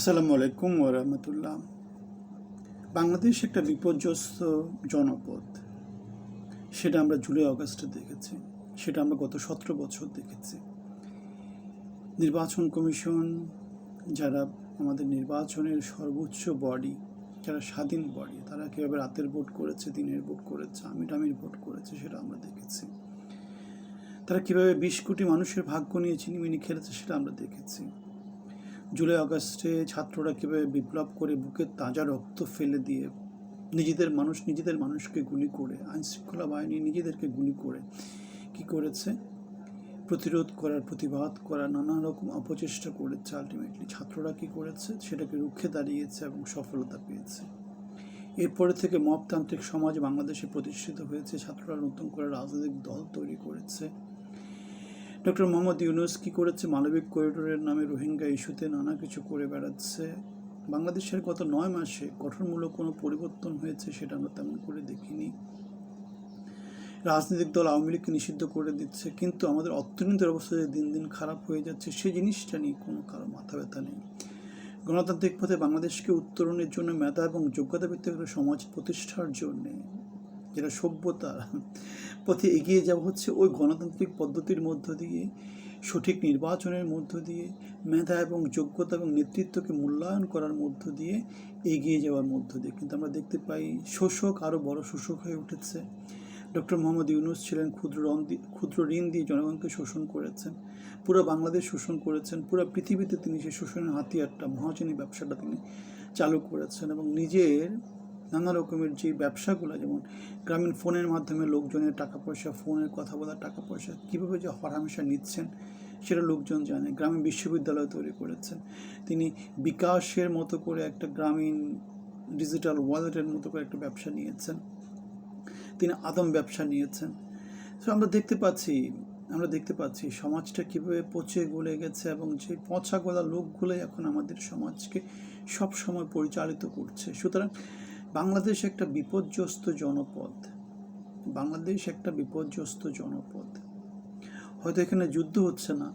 আসসালামু আলাইকুম ওরহমতুল্লাহ বাংলাদেশ একটা বিপর্যস্ত জনপদ। সেটা আমরা জুলাই অগাস্টে দেখেছি। সেটা আমরা গত সতেরো বছর দেখেছি। নির্বাচন কমিশন যারা আমাদের নির্বাচনের সর্বোচ্চ বডি, যারা স্বাধীন বডি, তারা কীভাবে রাতের ভোট করেছে, দিনের ভোট করেছে, আমিটামির ভোট করেছে, সেটা আমরা দেখেছি। তারা কীভাবে বিশ কোটি মানুষের ভাগ্য নিয়ে চিনিমিনি খেলেছে, সেটা আমরা দেখেছি। জুলাই আগস্টে ছাত্ররা কীভাবে বিপ্লব করে বুকের তাজা রক্ত ফেলে দিয়ে নিজেদের মানুষ নিজেদের মানুষকে গুলি করে আইন শৃঙ্খলা বাহিনী নিজেদেরকে গুলি করে, কি করেছে? প্রতিরোধ করার, প্রতিবাদ করার নানা রকম অপচেষ্টা করেছে আলটিমেটলি ছাত্ররা কি করেছে? সেটাকে রুখে দাঁড়িয়েছে এবং সফলতা পেয়েছে। এরপরে থেকে মপতান্ত্রিক সমাজ বাংলাদেশে প্রতিষ্ঠিত হয়েছে। ছাত্ররা নতুন করে রাজনৈতিক দল তৈরি করেছে। ডক্টর মোহাম্মদ ইউনুস কি করেছে? মানবিক করিডোরের নামে রোহিঙ্গা ইস্যুতে নানা কিছু করে বেড়াচ্ছে। বাংলাদেশের গত নয় মাসে গঠনমূলক কোনো পরিবর্তন হয়েছে সেটা আমরা তেমন করে দেখিনি। রাজনৈতিক দল আওয়ামী লীগকে নিষিদ্ধ করে দিচ্ছে, কিন্তু আমাদের অর্থনীতির অবস্থা যে দিন দিন খারাপ হয়ে যাচ্ছে সেই জিনিসটা নিয়ে কোনো কারও মাথা ব্যথা নেই। গণতান্ত্রিক পথে বাংলাদেশকে উত্তরণের জন্য মেধা এবং যোগ্যতা ভিত্তিক সমাজ প্রতিষ্ঠার জন্যে যেটা সভ্যতা পথে এগিয়ে যাওয়া হচ্ছে, ওই গণতান্ত্রিক পদ্ধতির মধ্য দিয়ে, সঠিক নির্বাচনের মধ্য দিয়ে, মেধা এবং যোগ্যতা এবং নেতৃত্বকে মূল্যায়ন করার মধ্য দিয়ে এগিয়ে যাওয়ার মধ্য দিয়ে। কিন্তু আমরা দেখতে পাই, শোষক আরও বড় শোষক হয়ে উঠেছে। ডক্টর মোহাম্মদ ইউনুস ছিলেন ক্ষুদ্র রণ দিয়ে ক্ষুদ্র ঋণ দিয়ে জনগণকে শোষণ করেছেন। পুরো বাংলাদেশ শোষণ করেছেন, পুরো পৃথিবীতে তিনি সেই শোষণের হাতিয়ারটা, মহাজনী ব্যবসাটা তিনি চালু করেছেন এবং নিজের নানা রকমের যে ব্যবসাগুলো, যেমন গ্রামীণ ফোনের মাধ্যমে লোকজনের টাকা পয়সা ফোনের কথা বলার টাকা পয়সা কীভাবে যে হরহামেশা নিচ্ছেন সেটা লোকজন জানে, গ্রামীণ বিশ্ববিদ্যালয় তৈরি করেছেন। তিনি বিকাশের মতো করে একটা গ্রামীণ ডিজিটাল ওয়ালেটের মতো করে একটা ব্যবসা নিয়েছেন। তিনি আদম ব্যবসা নিয়েছেন। তো আমরা দেখতে পাচ্ছি, আমরা দেখতে পাচ্ছি সমাজটা কীভাবে পচে গলে গেছে এবং যে পচা গলা লোকগুলোই এখন আমাদের সমাজকে সব সময় পরিচালিত করছে। সুতরাং বাংলাদেশ একটা বিপর্যস্ত জনপদ। বাংলাদেশ একটা বিপর্যস্ত জনপদ। হয়তো এখানে যুদ্ধ হচ্ছে না।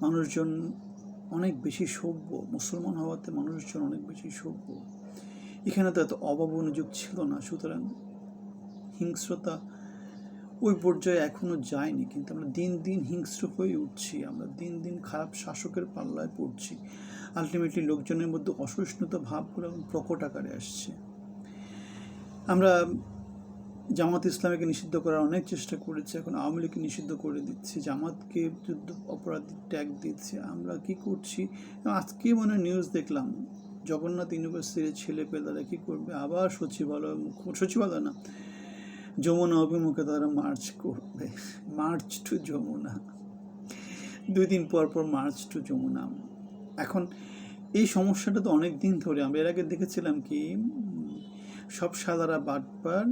মানুষজন অনেক বেশি সভ্য। মুসলমান হওয়াতে মানুষজন অনেক বেশি সভ্য। এখানে তো এত অভাব অনুযোগ ছিল না। সুতরাং হিংস্রতা ওই পর্যায়ে এখনও যায়নি। কিন্তু আমরা দিন দিন হিংস্র হয়ে উঠছি। আমরা দিন দিন খারাপ শাসকের পাল্লায় পড়ছি। আলটিমেটলি লোকজনের মধ্যে অসহিষ্ণুতা ভাবগুলো প্রকট আকারে আসছে। আমরা জামাত ইসলামীকে নিষিদ্ধ করার অনেক চেষ্টা করেছি, এখন আওয়ামী লীগকে নিষিদ্ধ করে দিচ্ছি, জামাতকে যুদ্ধ অপরাধী ট্যাগ দিচ্ছে, আমরা কি করছি? আজকে মনে নিউজ দেখলাম, জগন্নাথ ইউনিভার্সিটির ছেলে পেলারা কী করবে? আবার সচিবালয় সচিবালয় না, যমুনা অভিমুখে তারা মার্চ করবে মার্চ টু যমুনা। দুই দিন পর পর মার্চ টু যমুনা। এখন এই সমস্যাটা তো অনেক দিন ধরে, আমরা এর আগে দেখেছিলাম কি সব সাদারা বাটপার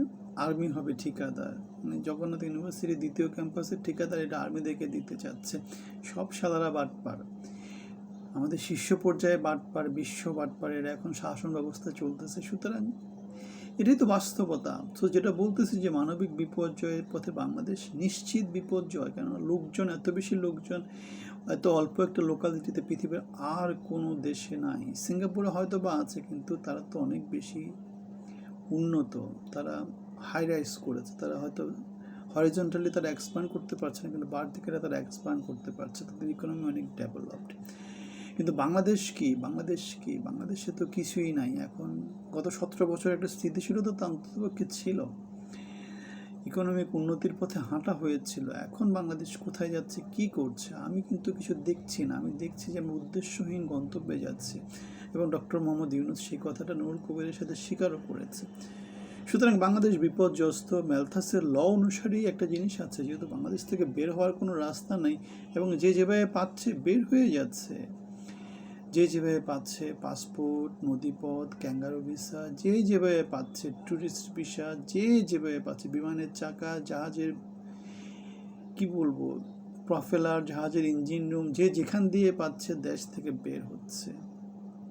আর্মি হবে ঠিকাদার। মানে জগন্নাথ ইউনিভার্সিটির দ্বিতীয় ক্যাম্পাসের ঠিকাদার, এটা আর্মিদেরকে দিতে চাচ্ছে। সব সাদারা বাটপার আমাদের শীর্ষ পর্যায়ে বাটপার বিশ্ব বাটপারের এখন শাসন ব্যবস্থা চলতেছে। সুতরাং এটাই তো বাস্তবতা। তো যেটা বলতেছি যে মানবিক বিপর্যয়ের পথে বাংলাদেশ নিশ্চিত বিপর্যয়, কেননা লোকজন, এত বেশি লোকজন, এত অল্প একটা লোকালিটিতে পৃথিবীর আর কোনো দেশে নাই। সিঙ্গাপুরে হয়তো বা আছে, কিন্তু তারা তো অনেক বেশি উন্নত, তারা হাই রাইজ করেছে। তারা হয়তো হরিজন্টালি তারা এক্সপ্যান্ড করতে পারছে না, কিন্তু বার্থিকেরা তারা এক্সপ্যান্ড করতে পারছে। তাদের ইকোনমি অনেক ডেভেলপড কিন্তু বাংলাদেশ কি? বাংলাদেশ কি? বাংলাদেশে তো কিছুই নাই। এখন গত সতেরো বছর একটা স্থিতিশীলতা তো অন্ততপক্ষে ছিল। ইকোনমিক উন্নতির পথে হাঁটা হয়েছিল। এখন বাংলাদেশ কোথায় যাচ্ছে, কি করছে, আমি কিন্তু কিছু দেখছি না। আমি দেখছি যে আমি উদ্দেশ্যহীন গন্তব্যে যাচ্ছি। এবং ডক্টর মোহাম্মদ ইউনুস সেই কথাটা নুরুল কবিরের সাথে স্বীকারও করেছে। সুতরাং বাংলাদেশ বিপর্যস্ত ম্যালথাসের ল অনুসারেই একটা জিনিস আছে, যেহেতু বাংলাদেশ থেকে বের হওয়ার কোনো রাস্তা নেই এবং যে যেভাবে পাচ্ছে বের হয়ে যাচ্ছে। যে যেভাবে পাচ্ছে পাসপোর্ট, নদীপথ, ক্যাঙ্গারো ভিসা, যে যেভাবে পাচ্ছে ট্যুরিস্ট ভিসা, যে যেভাবে পাচ্ছে বিমানের চাকা, জাহাজের, কি বলব, প্রফেলার, জাহাজের ইঞ্জিন রুম, যে যেখান দিয়ে পাচ্ছে দেশ থেকে বের হচ্ছে।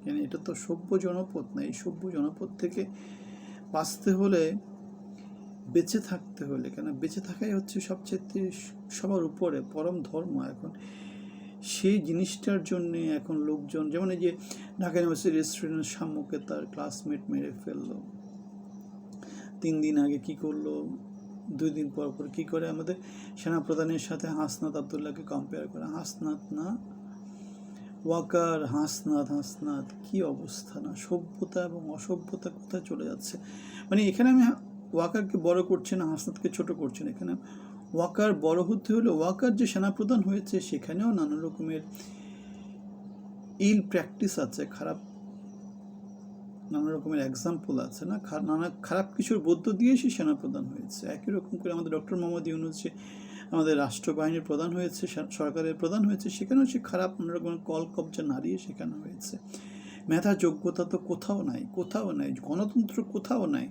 কেন? এটা তো সভ্য জনপদ না। এই সভ্য জনপদ থেকে বাঁচতে হলে, বেঁচে থাকতে হলে কেন? বেঁচে থাকাই হচ্ছে সবচেয়ে সবার উপরে পরম ধর্ম এখন। সেই জিনিসটার জন্য এখন লোকজন, যেমন এই যে ঢাকা ইউনিভার্সিটি রেস্টুরেন্টের সম্মুখে তার ক্লাসমেট মেরে ফেলল। তিন দিন আগে কি করল? দুই দিন পর পর কি করে? আমাদের সেনাপ্রধানের সাথে হাসনাত আবদুল্লাহকে কম্পেয়ার করে। হাসনাত না ওয়াকার হাসনাদ হাসনাত, কি অবস্থা না? সভ্যতা এবং অসভ্যতা কোথায় চলে যাচ্ছে? মানে এখানে আমি ওয়াকারকে বড় করছি না, হাসনাতকে ছোট করছি না। এখানে ওয়াকার বড় হতে হলে ওয়াকার যে সেনাপ্রধান হয়েছে, সেখানেও নানা রকমের ইল প্র্যাকটিস আছে, খারাপ নানা রকমের এক্সাম্পল আছে না? নানা খারাপ কিছুর মধ্য দিয়ে সে সেনাপ্রধান হয়েছে। একই রকম করে আমাদের ডক্টর মোহাম্মদ ইউনুস আমাদের রাষ্ট্রবাহিনীর প্রধান হয়েছে সরকারের প্রধান হয়েছে, সেখানেও সে খারাপ নানা রকমের কল কবজা নাড়িয়ে সেখানে হয়েছে। মেধা যোগ্যতা তো কোথাও নাই কোথাও নাই, গণতন্ত্র কোথাও নাই।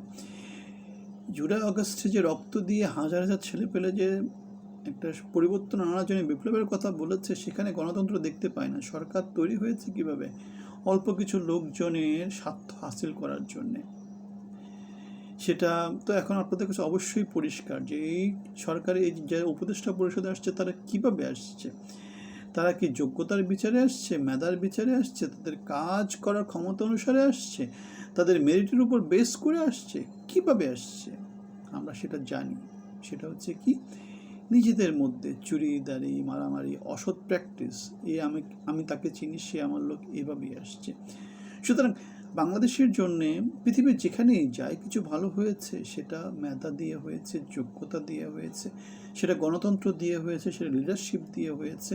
জুলাই, আগস্টে যে রক্ত দিয়ে হাজার হাজার ছেলে পেলে যে একটা পরিবর্তন আনার জন্য বিপ্লবের কথা বলেছে, সেখানে গণতন্ত্র দেখতে পায় না। সরকার তৈরি হয়েছে কীভাবে? অল্প কিছু লোকজনের স্বার্থ হাসিল করার জন্যে। সেটা তো এখন আপনাদের কাছে অবশ্যই পরিষ্কার যে এই সরকারের এই যে উপদেষ্টা পরিষদে আসছে, তারা কীভাবে আসছে? তারা কি যোগ্যতার বিচারে আসছে, মেধার বিচারে আসছে, তাদের কাজ করার ক্ষমতা অনুসারে আসছে, তাদের মেরিটের উপর বেস করে আসছে, কীভাবে আসছে? আমরা সেটা জানি। সেটা হচ্ছে কি, নিজেদের মধ্যে চুরি দাড়ি মারামারি, অসৎ প্র্যাকটিস এ আমি আমি তাকে চিনি, সে আমার লোক এভাবেই আসছে। সুতরাং বাংলাদেশের জন্য পৃথিবীর যেখানেই যায় কিছু ভালো হয়েছে, সেটা মেধা দিয়ে হয়েছে, যোগ্যতা দিয়ে হয়েছে, সেটা গণতন্ত্র দিয়ে হয়েছে, সেটা লিডারশিপ দিয়ে হয়েছে,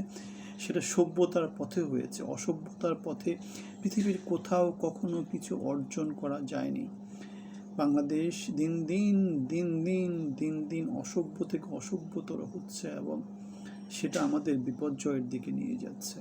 সেটা সভ্যতার পথে হয়েছে। অসভ্যতার পথে পৃথিবীর কোথাও কখনো কিছু অর্জন করা যায়নি। বাংলাদেশ দিন দিন দিন দিন দিন দিন অসভ্য থেকে অসভ্যতর হচ্ছে এবং সেটা আমাদের বিপর্যয়ের দিকে নিয়ে যাচ্ছে।